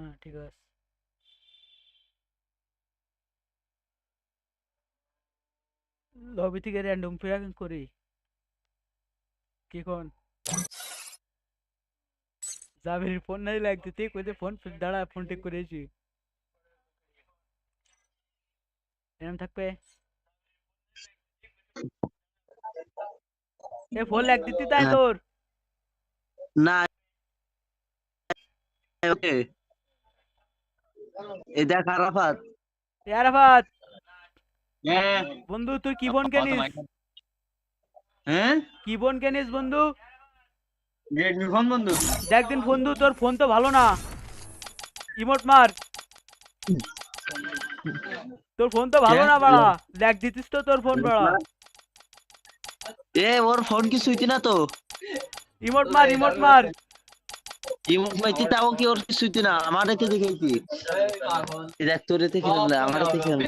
হ্যাঁ ঠিক আছে। লবি থেকে র্যান্ডম প্রেয়ারিং করি। কি কোন? জাবির ফোন নাই লাগতে তুই কইতে ফোন দাঁড়া ফোন ঠিক করেছি এরম থাকবে? এ ফোন লাগ দিতি তাই হ্যাঁ। তোর। না ওকে। এ দেখ আরাফাত। এ আরাফাত। হ্যাঁ। বন্ধু তুই কি বোন কেনিস? হ্যাঁ? কি বোন কেনিস বন্ধু? রেডমি ফোন বন্ধু। দেখ দিন বন্ধু তোর ফোন তো ভালো না। ইমোট মার। তোর ফোন তো ভালো না বাড়া। দেখ দিতিস তো তোর ফোন বাড়া। এ ওর ফোন কি সুইতি না তো। ইমোট মার ইমোট মার। ইমোট মাইতি তাও কি ওর কি সুইতি না? আমার এতে দেখেছি এ দেখ তোর এতে খেলে না আমার এতে খেলে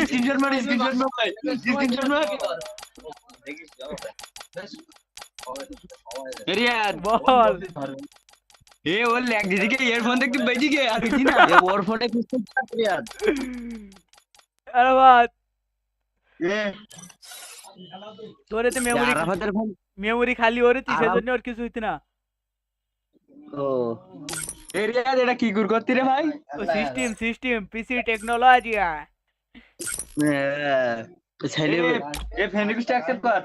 স্ক্রিনশট মার স্ক্রিনশট মার স্ক্রিনশট মার রিয়াদ বল। এ ওর ল্যাগ দিদিকে ইয়ারফোন দেখতে বেজি গে আর কিছু না। এ ওর ফোনে কি সুইতি না আরাফাত এ। তোর এতে মেমোরি আরাফাতের ফোন মেমোরি খালি ওরে তুই আরাম- সেজন্য ওর কিছু হইতে না। ও। এ এটা কি গুর করতি রে ভাই? সিস্টেম সিস্টেম পিসি টেকনোলজি হ্যাঁ ছেলে এ ফ্রেন্ড রিকোয়েস্ট অ্যাকসেপ্ট কর।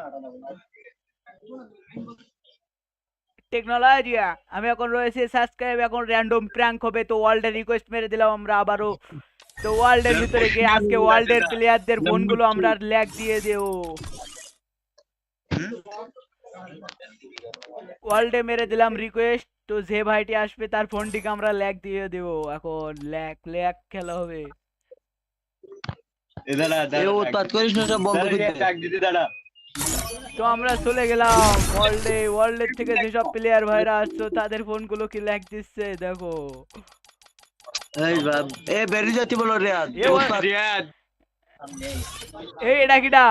টেকনোলজি আমি এখন রয়েছে সাবস্ক্রাইব এখন র্যান্ডম প্র্যাঙ্ক হবে তো ওয়ার্ল্ডের রিকোয়েস্ট মেরে দিলাম আমরা আবারও। তো ওয়ার্ল্ডের ভিতরে গিয়ে আজকে ওয়ার্ল্ডের প্লেয়ারদের ফোনগুলো আমরা ল্যাগ দিয়ে দেব। ওয়ার্ল্ডে মেরে দিলাম রিকোয়েস্ট তো যে ভাইটি আসবে তার ফোনটিকে আমরা ল্যাগ দিয়ে দেব। এখন ল্যাগ ল্যাগ খেলা হবে। এ দাঁড়া এ উৎপাত করিস না সব বন্ধ করে দে। দিতে দাঁড়া। তো আমরা চলে গেলাম। ওয়ার্ল্ডে ওয়ার্ল্ডের থেকে যেসব প্লেয়ার ভাইরা আসছো তাদের ফোনগুলো কি ল্যাগ দিচ্ছে? দেখো। এই বাব এ বেরিয়ে যাতি বলো রিয়াদ। এ রিয়াদ। এই এটা কিটা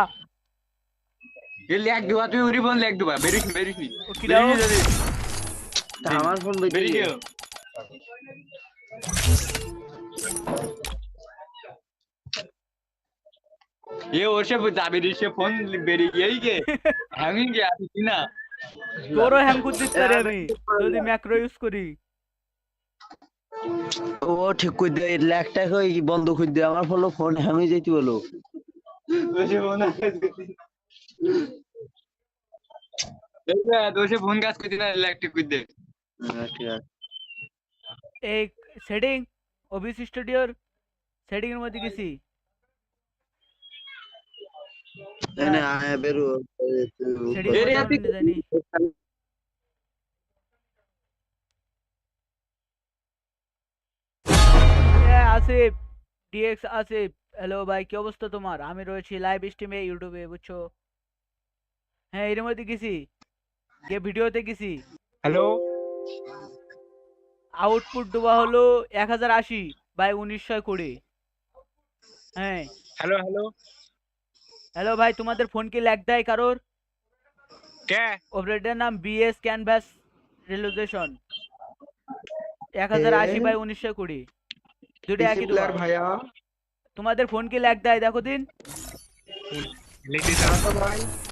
এ ল্যাগ দিবা তুই উরি ফোন ল্যাগ দিবা। বেরিস বেরিস নি। ও কিটা? আমার ফোন বেরিয়ে বেরিয়ে গেল এ ওর রে সে ফোন বেরিয়ে গিয়েই গে। হ্যাঙ্গিং গে আছে কি না? তোরও হ্যাং করতে পারি আমি যদি ম্যাক্রো ইউজ করি। ও ঠিক করে দে ল্যাগটা কই বন্ধ করে দে আমার ফলো ফোন হ্যাং হয়ে যাইতি বলো। ওসে ফোন এই দোষে ফোন কাজ করতে না ইলেকট্রিক করে দে। হ্যাঁ, ঠিক আছে এই সেটিং ওবিস স্টুডিওর সেটিং এর মধ্যে গেছি এনে আয় বেরো সেটিং এ রে, মধ্যে আপনি- আমি জানি এ, আসিফ ডিএক্স আসিফ হ্যালো ভাই কি অবস্থা তোমার আমি রয়েছি লাইভ স্ট্রিমে ইউটিউবে বুঝছো হ্যাঁ এর মধ্যে গেছি যে ভিডিওতে গেছি হ্যালো আউটপুট দেওয়া হলো এক হাজার আশি বাই উনিশশো কুড়ি। হ্যাঁ। হ্যালো হ্যালো হ্যালো ভাই তোমাদের ফোন কি ল্যাগ দেয় কারোর? কে? অপারেটর নাম বিএস ক্যানভাস রেজুলেশন এক হাজার আশি বাই উনিশশো কুড়ি। দুটো একই দেওয়া। ভাইয়া। তোমাদের ফোন কি ল্যাগ দেয় দেখো দিন। লিখে ভাই